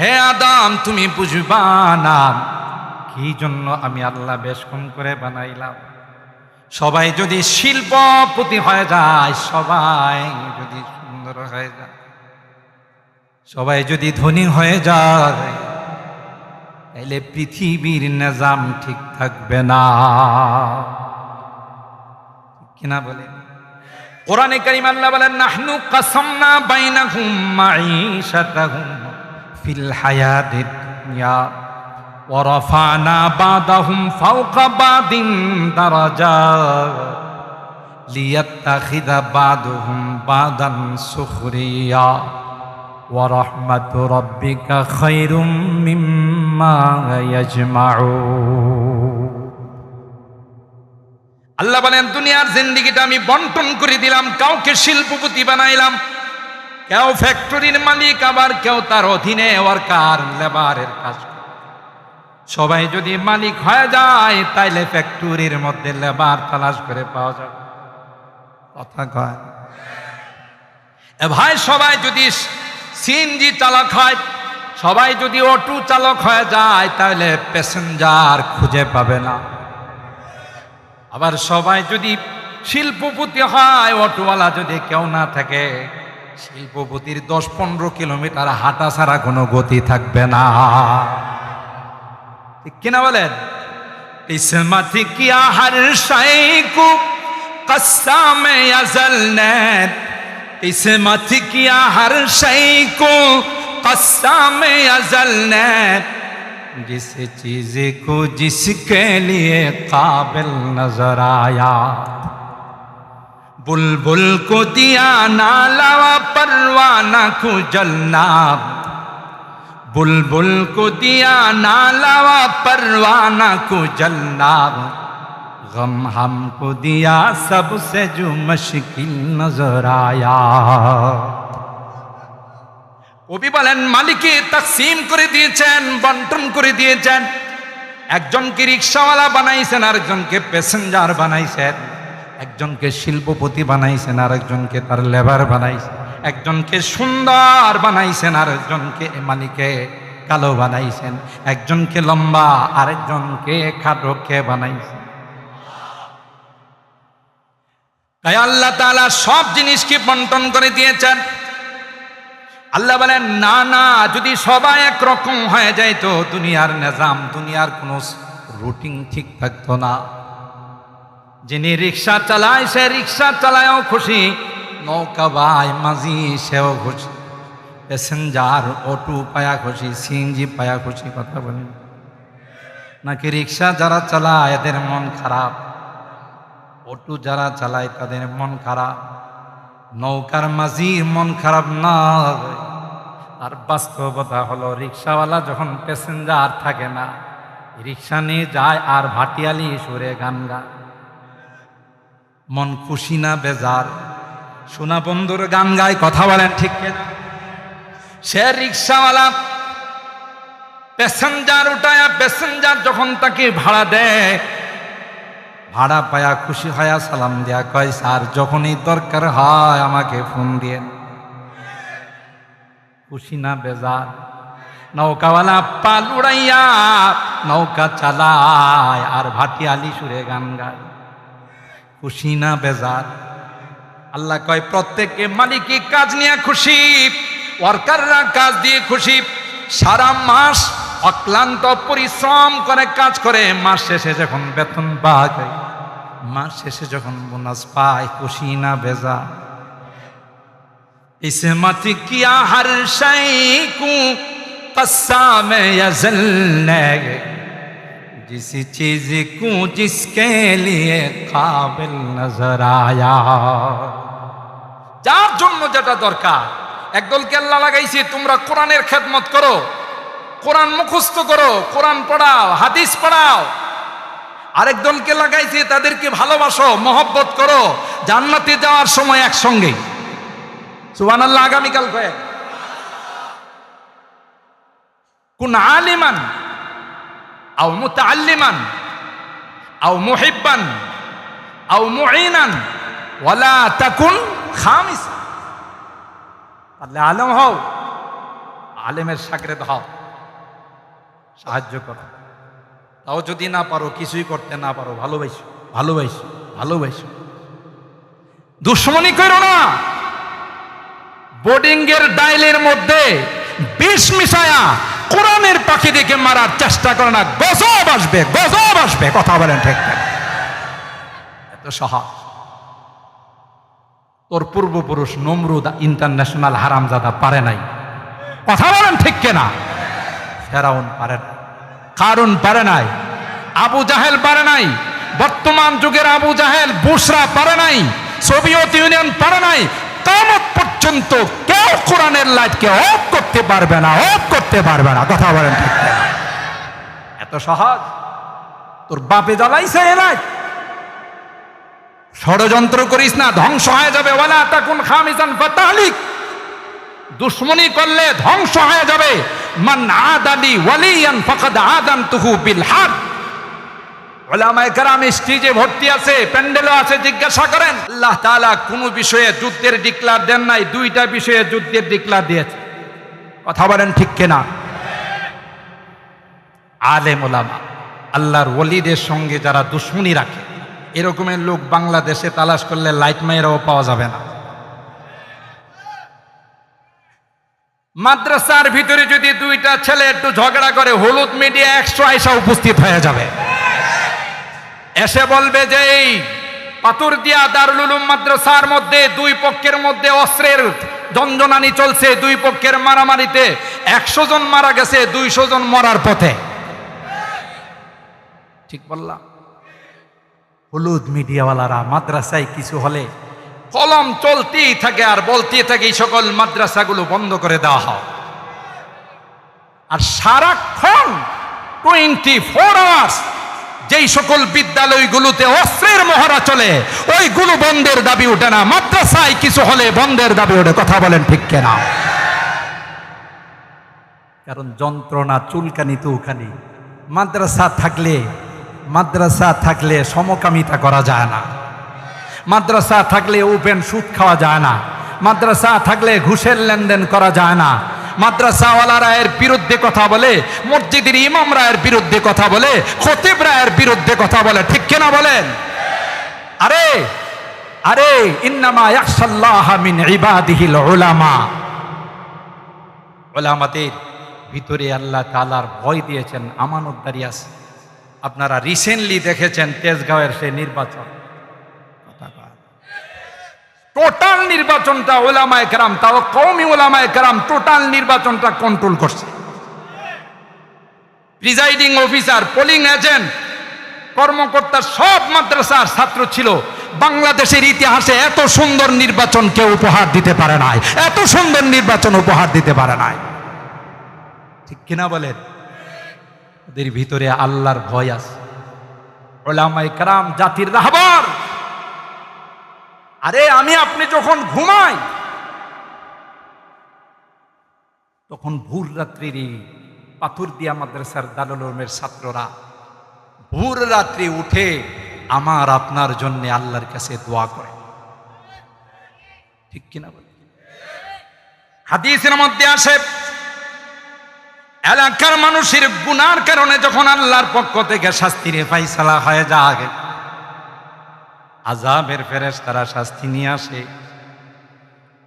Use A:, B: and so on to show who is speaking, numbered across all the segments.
A: হে আদাম, তুমি বুঝবা না। কি জন্য আমি আল্লাহ বেশ কম করে বানাইলাম? সবাই যদি শিল্পপতি হয়ে যায়, সবাই যদি সুন্দর হয়ে যায়, সবাই যদি ধনী হয়ে যায় তাহলে পৃথিবীর নিজাম ঠিক থাকবে না। কিনা বলে? কোরআনে কারিম আল্লাহ বলেন, নাহনু কাসামনা বাইনাহুম মাঈশাতাহুম ফিল হায়াতিদ দুনিয়া। ওয়া রাফানা বাদাহুম ফাওকা বাদিন দারাজাত লিয়াত্তাখিযা বাদুহুম বাদান সুখরিয়া। ওয়া রাহমাতু রাব্বিকা খায়রুম মিম্মা ইয়াজমাউন। আল্লাহ বলেন, দুনিয়ার জিন্দিগিটা আমি বন্টন করে দিলাম, কাউকে শিল্পপতি বানাইলাম কেউ ফ্যাক্টরির মালিক, আবার কেউ তার অধীনে ওয়ার্কার লেবারের কাজ সবাই যদি মালিক হয়ে যায়, তাইলে ফ্যাক্টরির মধ্যে লেবার তালাশ করে পাওয়া যাবে। কথা কয়। ভাই, সবাই যদি সিএনজি চালক হয়, সবাই যদি অটো চালক হয়ে যায় তাহলে প্যাসেঞ্জার খুঁজে পাবে না। আবার সবাই যদি শিল্পপতি হয়, অটোওয়ালা যদি কেউ না থাকে শিল্পপতির দশ পনেরো কিলোমিটার হাঁটা ছাড়া কোনো গতি থাকবে না। ঠিক কিনা বলেন? ইসমাতি কিয়া হর শাইকু কসামে আজল নেত ইসমাতি কিয়া হর শাইকু কসামে আজল নেত جس چیز کو جس کے لیے قابل نظر बुलबुल को दिया नालावा परवाना को जलना बुलबुल को दिया नालावा परवाना को जलना गम हमको दिया सबसे जो मुश्किल नजर आया কবি বলেন মালিকে তাকসিম করে দিয়েছেন বন্টন করে দিয়েছেন একজনকে রিক্সাওয়ালা বানাইছেন আরেকজনকে প্যাসেঞ্জার বানাইছেন একজনকে শিল্পপতি বানাইছেন, আরেকজনকে তার লেবার বানাইছেন একজনকে সুন্দর বানাইছেন, আরেকজনকে মালিকে কালো বানাইছেন। একজনকে লম্বা, আরেকজনকে খাটোকে বানাইছেন। তাই আল্লাহ তাআলা সব জিনিসকে বন্টন করে দিয়েছেন। আল্লাহ বলেন, না না, যদি সবাই একরকম হয়ে যায় তো দুনিয়ার নিজাম, দুনিয়ার কোনো রুটিন ঠিক থাকতো না। যিনি রিক্সা চালায়, সে রিক্সা চালায়ও খুশি। নৌকা বাই মাঝি, সেও খুশি। প্যাসেঞ্জার অটো পায়া খুশি, সিএনজি পায়া খুশি, কথা বলেন। নাকি রিক্সা যারা চালায়, এদের মন খারাপ? অটো যারা চালায়, তাদের মন খারাপ। নৌকার মাঝির মন খারাপ না। আর বাস্তবতা হলো, রিক্সাওয়ালা যখন প্যাসেঞ্জার থাকে না, রিক্সা নিয়ে যায় আর ভাটিয়ালি সুরে গান গায়। মন খুশি না বেজার। সোনা বন্ধুর গান গায়, কথা বলেন ঠিক সে রিক্সাওয়ালা প্যাসেঞ্জার উঠায়, প্যাসেঞ্জার যখন তাকে ভাড়া দেয়, ভাড়া পায়া খুশি হয়া সালাম দেয়া কয়, স্যার, যখনই দরকার হয় আমাকে ফোন দিয়েন। খুশি না বেজার। নৌকাওয়ালা পাল উড়াইয়া নৌকা চালায় আর ভাটিয়ালি সুরে গান গায়। খুশি না বেজার? আল্লাহ কয়, প্রত্যেককে মালিকই কাজ নিয়ে খুশি, ওয়ার্কাররা কাজ দিয়ে খুশি। সারা মাস অক্লান্ত পরিশ্রম করে কাজ করে, মাস শেষে যখন বেতন পাওয়া যায়, মাস শেষে যখন বোনাস পায়, খুশি না বেজা ইসে মাতি কি আহার শাই কু কসা মে जिस चीज को जिसके लिए काबिल नजर आया যার জন্য যেটা দরকার একদলকে আল্লাহ লাগাইছে তোমরা কোরআনের খেদমত করো কোরআন মুখস্থ করো কোরআন পড়াও হাদিস পড়াও আরেক দলকে লাগাইছে তাদেরকে ভালোবাসো মহব্বত করো জান্নাতে যাওয়ার সময় একসঙ্গে সুবান আল্লাহ আগামীকাল কয়েক কোন আলিমান আও মুতাআল্লিমান, আও মুহিব্বান, আও মুঈনান, ওয়ালা তাকুন খামিস। পারলে আলম হও, আলেমের সাগরে হও। সাহায্য করো। তাও যদি না পারো, কিছুই করতে না পারো, ভালোবাসো ভালোবাসো ভালোবাসো। দুশ্মনী করো না। বোর্ডিং এর ডাইলের মধ্যে বিষ মিশায়া কোরআনের পাখি দেখে মারার চেষ্টা করে না। গজব আসবে গজব আসবে, কথা বলেন ঠিক এত সহজ। তোর পূর্বপুরুষ নমরুদ ইন্টারন্যাশনাল হারামজাদা পারে নাই। কথা বলেন ঠিক কেনা? ফেরাউন পারে না কারুন পারে নাই। আবু জাহেল পারে নাই। বর্তমান যুগের আবু জাহেল, বুসরা পারে নাই। সোভিয়েত ইউনিয়ন পারে নাই। কামত পর্যন্ত কেউ কোরআনের লাইটকে অফ করতে পারবে না, অফ করতে পারবে না, কথা বলেন এত সহজ? তোর বাপে জ্বালাইছে এলাই। ষড়যন্ত্র করিস না, ধ্বংস হয়ে যাবে। ওয়ালা তাকুন খামিসান ফাতালিক দুশ্মনী করলে ধ্বংস হয়ে যাবে। মান আদালি ওয়ালিয়ান ফাকাদ আদানতুহু বিল হাদ ওলামায়ে কেরাম স্টেজে ভর্তি আছে, প্যান্ডেলও আছে, জিজ্ঞাসা করেন। আল্লাহ তাআলা কোন বিষয়ে যুদ্ধের ডিক্লার দেন নাই, দুইটা বিষয়ে যুদ্ধের ডিক্লার দিয়েছে। কথা বলেন ঠিক কিনা? আলেম ওলামা, আল্লাহর ওলিদের সঙ্গে যারা দুশ্মনী রাখে, এরকমের লোক বাংলাদেশে তালাশ করলে লাইট মায়েরাও পাওয়া যাবে না। মাদ্রাসার ভিতরে যদি দুইটা ছেলে একটু ঝগড়া করে, হলুদ মিডিয়া একশো আয়সা উপস্থিত হয়ে যাবে। এসে বলবে যে এই পাতুর দিয়া দারুল উলুম মাদ্রাসার মধ্যে দুই পক্ষের মধ্যে অস্ত্রের জঞ্জনানি চলছে দুই পক্ষের মারামারিতে একশো জন মারা গেছে দুইশো জন মরার পথে। ঠিক বললাম। হলুদ মিডিয়াওয়ালারা মাদ্রাসায় কিছু হলে কলম চলতেই থাকে আর বলতেই থাকে এই সকল মাদ্রাসাগুলো বন্ধ করে দেওয়া হয়। আর সারাক্ষণ টোয়েন্টি ফোর আওয়ার্স যেই সকল বিদ্যালয়গুলোতে অস্ত্রের মহড়া চলে, ওইগুলো বন্ধের দাবি ওঠে না। মাদ্রাসায় কিছু হলে বন্ধের দাবি ওঠে। কথা বলেন ঠিক কেনা? কারণ যন্ত্রণা চুলকানি তো ওখানে। মাদ্রাসা থাকলে মাদ্রাসা থাকলে সমকামিতা করা যায় না। মাদ্রাসা থাকলে ওপেন সুদ খাওয়া যায় না। মাদ্রাসা থাকলে ঘুষের লেনদেন করা যায় না। মাদ্রাসাওয়ালারা এর বিরুদ্ধে কথা বলে, মসজিদের ইমামরা এর বিরুদ্ধে কথা বলে খতিবরা এর বিরুদ্ধে কথা বলে, ঠিক কিনা বলেন? আরে আরে, ইন্নামা ইয়াখশাল্লাহ মিন ইবাদিহিল উলামা। ওলামাদের ভিতরে আল্লাহ তালার ভয় দিয়েছেন আমানতদারি আছে। আপনারা রিসেন্টলি দেখেছেন তেজগাঁওয়ের সেই নির্বাচন। টোটাল নির্বাচনটা ওলামায় কেরাম, তাও কৌমি ওলামায় কেরাম টোটাল নির্বাচনটা কন্ট্রোল করছে। প্রিজাইডিং অফিসার পোলিং এজেন্ট কর্মকর্তা, সব মাদ্রাসার ছাত্র ছিল। বাংলাদেশের ইতিহাসে এত সুন্দর নির্বাচন কেউ উপহার দিতে পারে নাই। এত সুন্দর নির্বাচন উপহার দিতে পারে নাই। ঠিক কিনা বলেন? ওদের ভিতরে আল্লাহর ভয় আছে। ওলামাই কারাম জাতির রাহবার। আরে আমি আপনি যখন ঘুমাই, তখন ভোর রাত্রির পাথর দিয়া মাদ্রাসার দারুলমের ছাত্ররা ভোর রাত্রি উঠে আমার আপনার জন্য আল্লাহর কাছে দোয়া করে। ঠিক কিনা বলে? হাদিসের মধ্যে আসে, এলাকার মানুষের গুনার কারণে যখন আল্লাহর পক্ষ থেকে শাস্তির ফাইসালা হয়ে যায় আজাবের ফেরেস তারা শাস্তি নিয়ে আসে।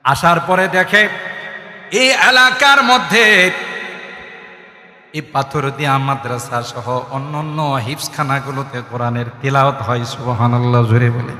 A: আসার পরে দেখে, এই এলাকার মধ্যে এই পাথর দিয়া মাদ্রাসা সহ অন্য অন্য হিপসখানাগুলোতে কোরআনের তিলাওত হয়, সুবহানাল্লাহ জুড়ে বলে।